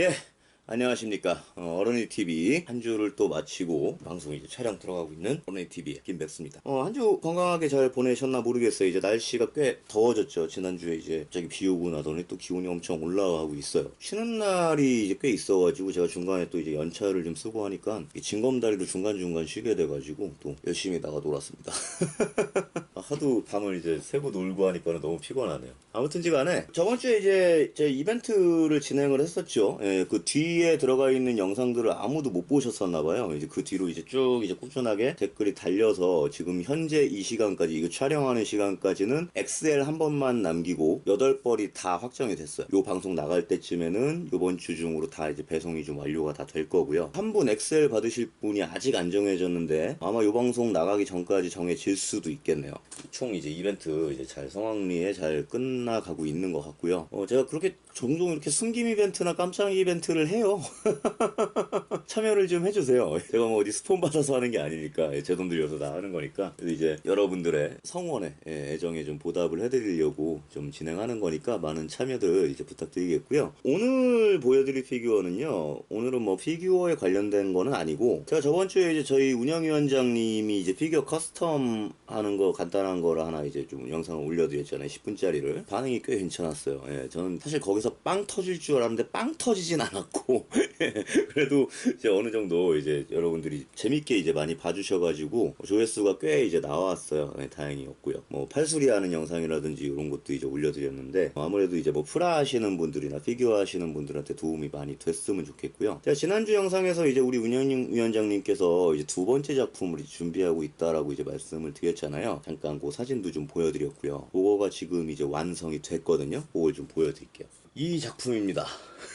예, 안녕하십니까. 어, 어른이 TV 한 주를 또 마치고 방송 이제 촬영 들어가고 있는 어른이 TV 김백수입니다. 어, 한 주 건강하게 잘 보내셨나 모르겠어요. 이제 날씨가 꽤 더워졌죠. 지난주에 이제 갑자기 비 오고 나더니 또 기온이 엄청 올라가고 있어요. 쉬는 날이 이제 꽤 있어가지고 제가 중간에 또 이제 연차를 좀 쓰고 하니까 이 징검다리도 중간중간 쉬게 돼가지고 또 열심히 나가 놀았습니다. 하도 밤을 이제 새고 놀고 하니까 는 너무 피곤하네요. 아무튼 지 간에 저번 주에 이제 제 이벤트를 진행을 했었죠. 예, 그 뒤에 들어가 있는 영상들을 아무도 못 보셨었나 봐요. 이제 그 뒤로 이제 쭉 이제 꾸준하게 댓글이 달려서 지금 현재 이 시간까지 이거 촬영하는 시간까지는 엑셀 한 번만 남기고 8벌이 다 확정이 됐어요. 요 방송 나갈 때쯤에는 요번 주 중으로 다 이제 배송이 좀 완료가 다 될 거고요. 한 분 엑셀 받으실 분이 아직 안 정해졌는데 아마 요 방송 나가기 전까지 정해질 수도 있겠네요. 총 이제 이벤트 이제 잘 성황리에 잘 끝나가고 있는 것 같고요. 어, 제가 그렇게 종종 이렇게 숨김 이벤트나 깜짝 이벤트를 해요. 참여를 좀 해주세요. 제가 뭐 어디 스폰 받아서 하는 게 아니니까 예, 제돈 들여서 다 하는 거니까 이제 여러분들의 성원에 예, 애정에 좀 보답을 해드리려고 좀 진행하는 거니까 많은 참여들 이제 부탁드리겠고요. 오늘 보여드릴 피규어는요. 오늘은 뭐 피규어에 관련된 거는 아니고 제가 저번 주에 이제 저희 운영위원장님이 이제 피규어 커스텀 하는 거 간단한 거를 하나 이제 좀 영상을 올려드렸잖아요. 10분짜리를 반응이 꽤 괜찮았어요. 예, 저는 사실 거기 서 빵 터질 줄 알았는데 빵 터지진 않았고 그래도 이제 어느 정도 이제 여러분들이 재밌게 이제 많이 봐주셔가지고 조회수가 꽤 이제 나왔어요. 네, 다행이었고요. 뭐 팔수리 하는 영상이라든지 이런 것도 이제 올려드렸는데 아무래도 이제 뭐 프라 하시는 분들이나 피규어 하시는 분들한테 도움이 많이 됐으면 좋겠고요. 제가 지난주 영상에서 이제 우리 운영 위원장님께서 이제 두 번째 작품을 준비하고 있다라고 이제 말씀을 드렸잖아요. 잠깐 그 사진도 좀 보여드렸고요. 그거가 지금 이제 완성이 됐거든요. 그걸 좀 보여드릴게요. 이 작품입니다.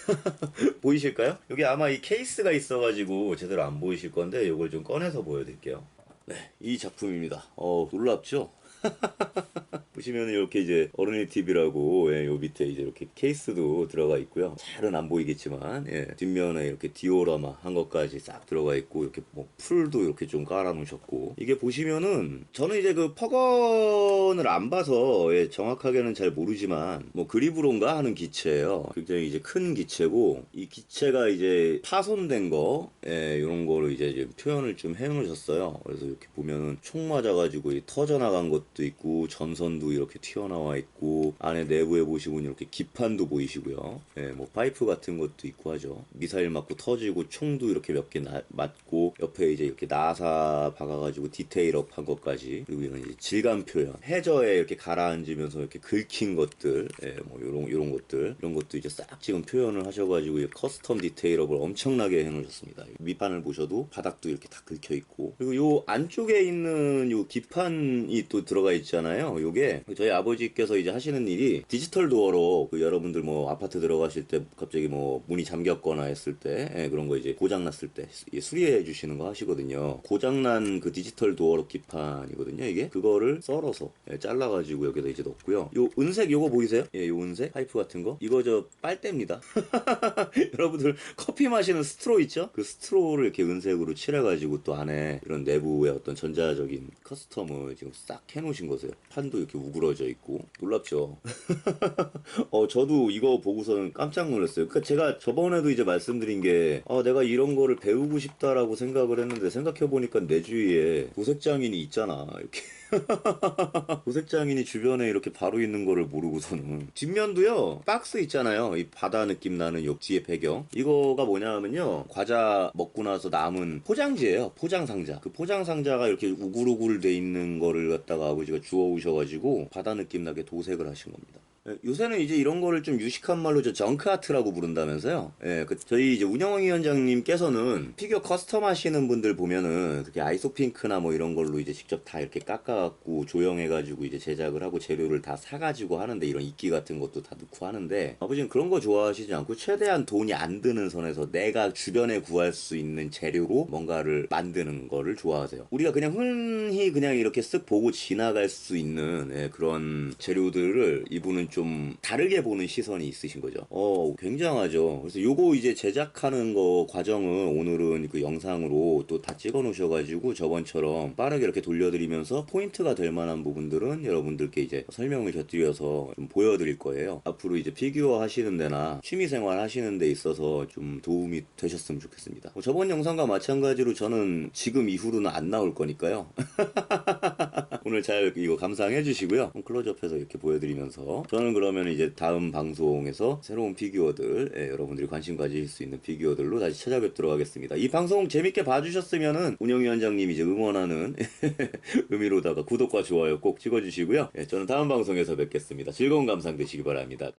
보이실까요? 여기 아마 이 케이스가 있어가지고 제대로 안 보이실 건데 이걸 좀 꺼내서 보여드릴게요. 네, 이 작품입니다. 어, 놀랍죠? 보시면 이렇게 이제 어른이 TV라고 예, 요 밑에 이제 이렇게 케이스도 들어가 있고요. 잘은 안 보이겠지만 예, 뒷면에 이렇게 디오라마 한 것까지 싹 들어가 있고 이렇게 뭐 풀도 이렇게 좀 깔아 놓으셨고 이게 보시면은 저는 이제 그 퍼건을 안 봐서 예, 정확하게는 잘 모르지만 뭐 그리브론가 하는 기체예요. 굉장히 이제 큰 기체고 이 기체가 이제 파손된 거 예, 이런 거를 이제 좀 표현을 좀 해놓으셨어요. 그래서 이렇게 보면은 총 맞아가지고 이 터져 나간 것도 있고 전선도 이렇게 튀어나와 있고 안에 내부에 보시면 이렇게 기판도 보이시고요. 예, 뭐 파이프 같은 것도 있고 하죠. 미사일 맞고 터지고 총도 이렇게 몇 개 맞고 옆에 이제 이렇게 나사 박아가지고 디테일업 한 것까지 그리고 이런 이제 질감 표현 해저에 이렇게 가라앉으면서 이렇게 긁힌 것들 예, 뭐 요런 요런 것들 이런 것도 이제 싹 지금 표현을 하셔가지고 이 커스텀 디테일업을 엄청나게 해놓으셨습니다. 밑판을 보셔도 바닥도 이렇게 다 긁혀 있고 그리고 요 안쪽에 있는 요 기판이 또 들어가 있잖아요. 요게 저희 아버지께서 이제 하시는 일이 디지털 도어로 그 여러분들 뭐 아파트 들어가실 때 갑자기 뭐 문이 잠겼거나 했을 때 예, 그런 거 이제 고장 났을 때 수리해 주시는 거 하시거든요. 고장 난 그 디지털 도어로 기판이거든요. 이게 그거를 썰어서 예, 잘라 가지고 여기다 이제 넣고요. 요 은색 요거 보이세요? 예, 요 은색 파이프 같은 거 이거 저 빨대입니다. 여러분들 커피 마시는 스트로 있죠? 그 스트로를 이렇게 은색으로 칠해 가지고 또 안에 이런 내부의 어떤 전자적인 커스텀을 지금 싹 해 놓으 신 거세요. 판도 이렇게 우그러져 있고 놀랍죠. 어 저도 이거 보고서는 깜짝 놀랐어요. 그러니까 제가 저번에도 이제 말씀드린 게 아, 내가 이런 거를 배우고 싶다라고 생각을 했는데 생각해 보니까 내 주위에 도색 장인이 있잖아 이렇게. 도색 장인이 주변에 이렇게 바로 있는 거를 모르고서는 뒷면도요 박스 있잖아요 이 바다 느낌 나는 옆 뒤에 배경 이거가 뭐냐 하면요 과자 먹고 나서 남은 포장지예요 포장 상자 그 포장 상자가 이렇게 우글우글 돼 있는 거를 갖다가 아버지가 주워 오셔가지고 바다 느낌 나게 도색을 하신 겁니다. 예, 요새는 이제 이런 거를 좀 유식한 말로 저 정크 아트라고 부른다면서요. 예, 그 저희 이제 운영 위원장님께서는 피규어 커스텀 하시는 분들 보면은 그게 아이소핑크나 뭐 이런 걸로 이제 직접 다 이렇게 깎아갖고 조형해가지고 이제 제작을 하고 재료를 다 사가지고 하는데 이런 이끼 같은 것도 다 넣고 하는데 아버지는 그런 거 좋아하시지 않고 최대한 돈이 안 드는 선에서 내가 주변에 구할 수 있는 재료로 뭔가를 만드는 거를 좋아하세요. 우리가 그냥 흔히 그냥 이렇게 쓱 보고 지나갈 수 있는 예, 그런 재료들을 이분은 좀 다르게 보는 시선이 있으신 거죠. 어, 굉장하죠. 그래서 요거 이제 제작하는 거 과정을 오늘은 그 영상으로 또 다 찍어 놓으셔가지고 저번처럼 빠르게 이렇게 돌려드리면서 포인트가 될 만한 부분들은 여러분들께 이제 설명을 곁들여서 좀 보여드릴 거예요. 앞으로 이제 피규어 하시는 데나 취미생활 하시는 데 있어서 좀 도움이 되셨으면 좋겠습니다. 뭐 저번 영상과 마찬가지로 저는 지금 이후로는 안 나올 거니까요. 오늘 잘 이거 감상해 주시고요. 클로즈업해서 이렇게 보여드리면서 저는 그러면 이제 다음 방송에서 새로운 피규어들 예, 여러분들이 관심 가질 수 있는 피규어들로 다시 찾아뵙도록 하겠습니다. 이 방송 재밌게 봐주셨으면은 운영위원장님이 이제 응원하는 의미로다가 구독과 좋아요 꼭 찍어주시고요. 예, 저는 다음 방송에서 뵙겠습니다. 즐거운 감상 되시기 바랍니다.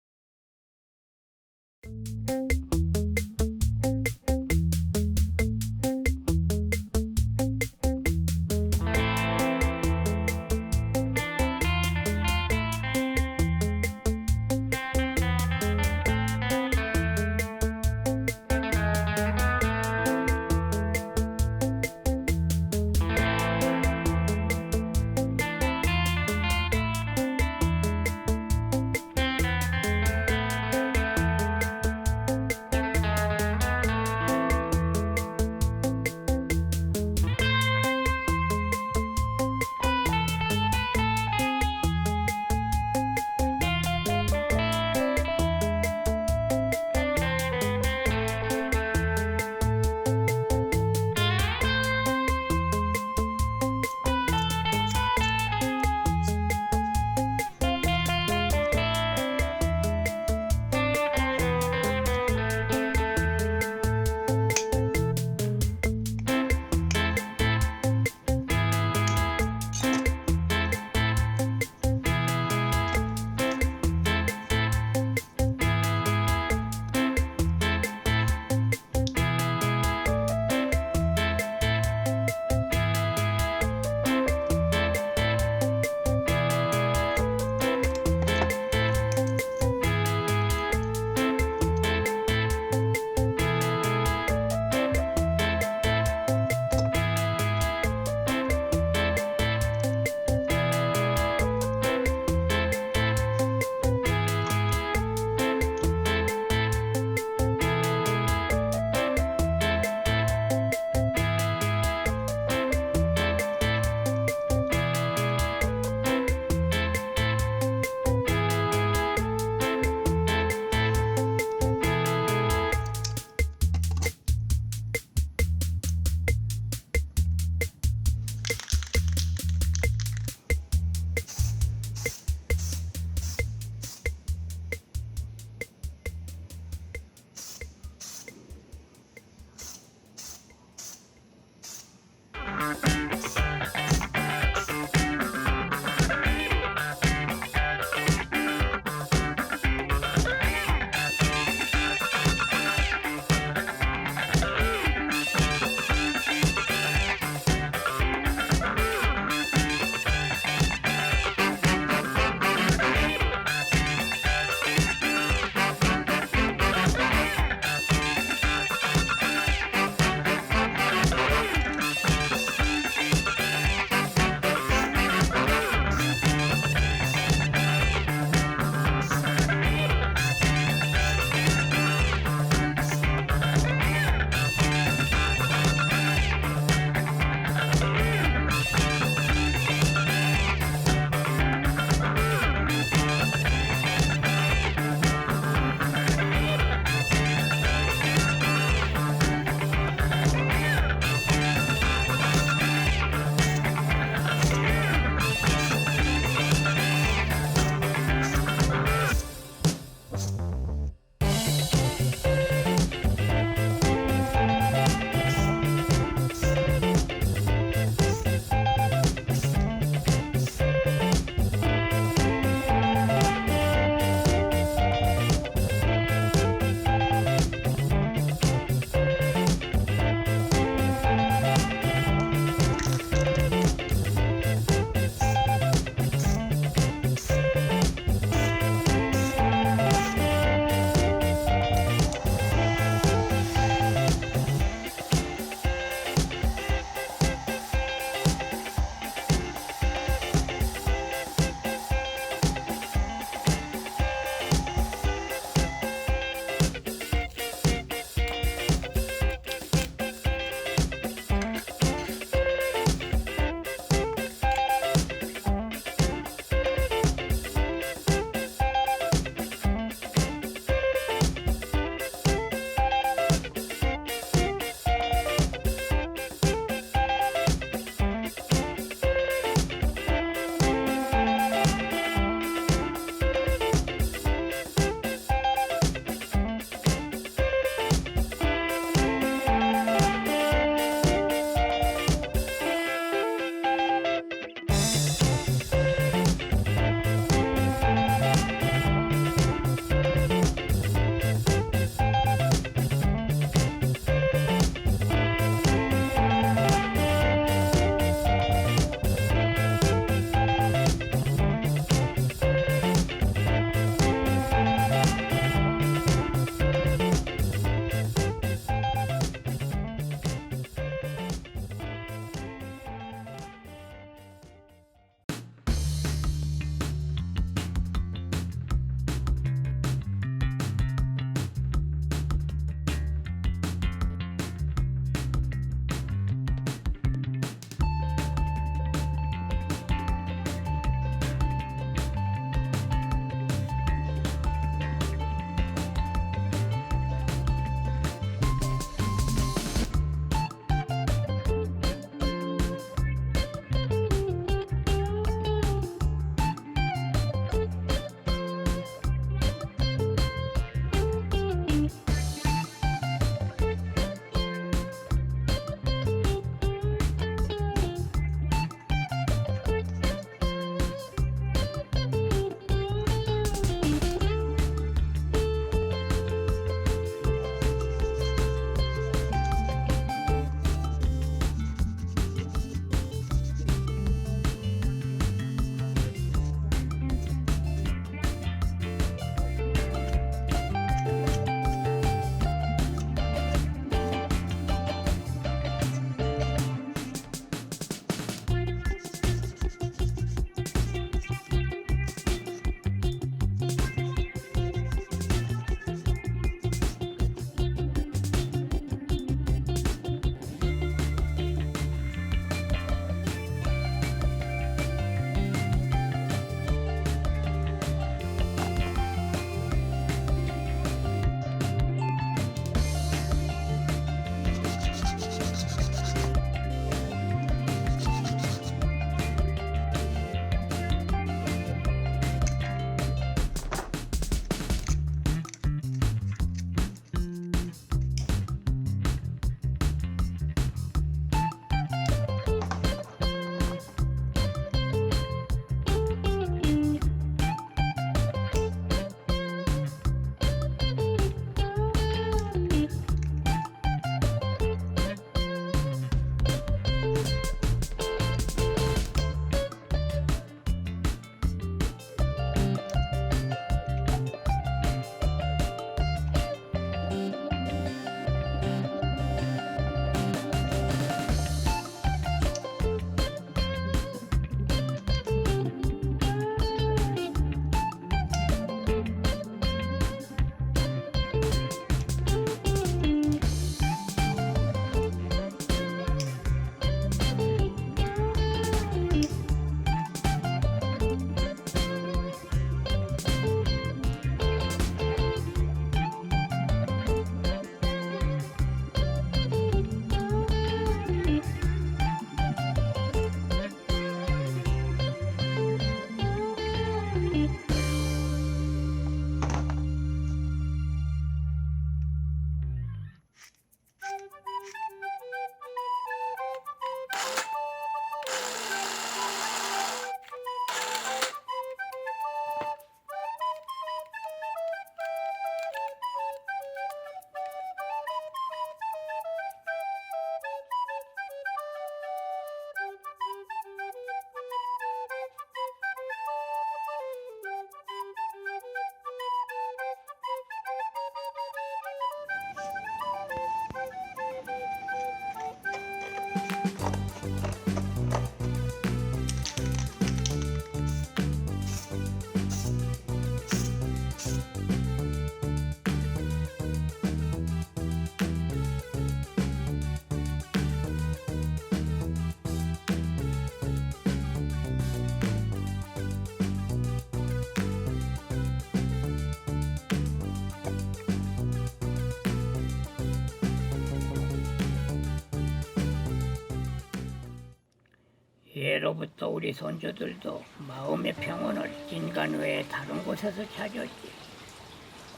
예로부터 우리 손주들도 마음의 평온을 인간 외에 다른 곳에서 찾았지.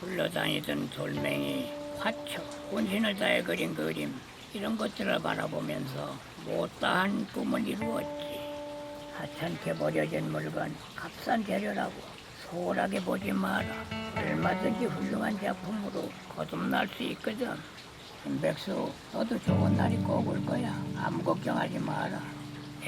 굴러다니던 돌멩이, 화초, 혼신을 다해 그린 그림 이런 것들을 바라보면서 못다한 꿈을 이루었지. 하찮게 버려진 물건, 값싼 재료라고 소홀하게 보지 마라. 얼마든지 훌륭한 작품으로 거듭날 수 있거든. 김백수, 너도 좋은 날이 꼭 올 거야. 아무 걱정하지 마라.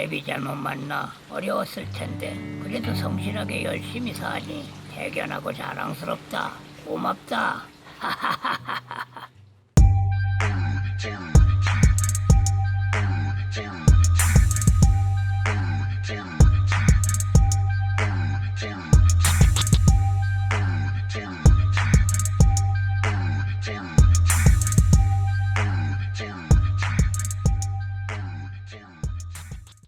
애비 잘못 만나 어려웠을 텐데 그래도 성실하게 열심히 사니 대견하고 자랑스럽다. 고맙다. Dirty